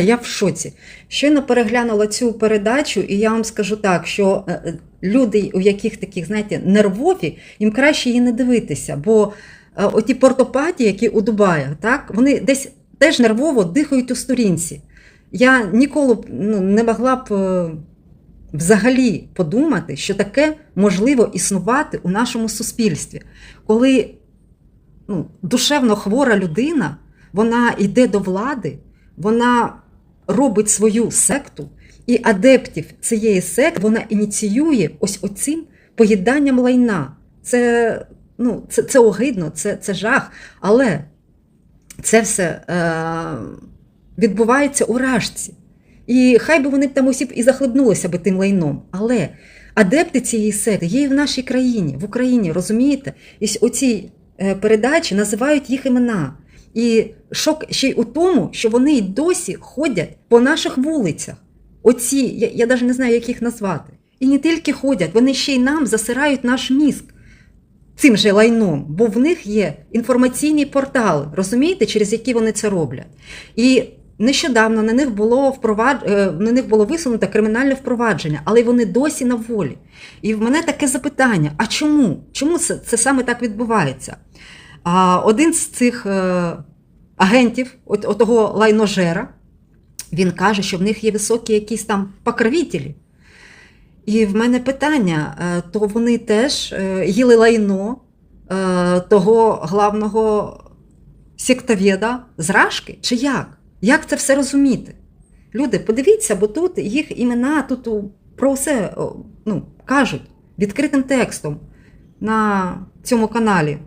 Я в шоці. Щойно переглянула цю передачу, і я вам скажу так, що е, е, люди, у яких таких, знаєте, нервові, їм краще її не дивитися, бо е, оті портопатії, які у Дубаях, так, вони десь теж нервово дихають у сторінці. Я ніколи ну, не могла б взагалі подумати, що таке можливо існувати у нашому суспільстві, коли ну, душевно хвора людина, вона йде до влади, вона робить свою секту, і адептів цієї секти вона ініціює ось оцим поїданням лайна. Це, ну, це, це огидно, це, це жах. Але це все е, відбувається у рашці. І хай би вони б там усі і захлебнулися би тим лайном. Але адепти цієї секти є і в нашій країні, в Україні, розумієте? І оці е, передачі називають їх імена. І шок ще й у тому, що вони й досі ходять по наших вулицях. Оці, я, я навіть не знаю, як їх назвати. І не тільки ходять, вони ще й нам засирають наш мізк цим же лайном, бо в них є інформаційні портали, розумієте, через які вони це роблять. І нещодавно на них було впровад... е, на них було висунуто кримінальне впровадження, але вони досі на волі. І в мене таке запитання: а чому? Чому це, це саме так відбувається? А один з цих е, агентів, от, отого лайножера, він каже, що в них є високі якісь там покровителі. І в мене питання: е, то вони теж е, їли лайно того главного сектовєда з Рашки? Чи як? Як це все розуміти? Люди, подивіться, бо тут їх імена тут про все ну, кажуть відкритим текстом на цьому каналі.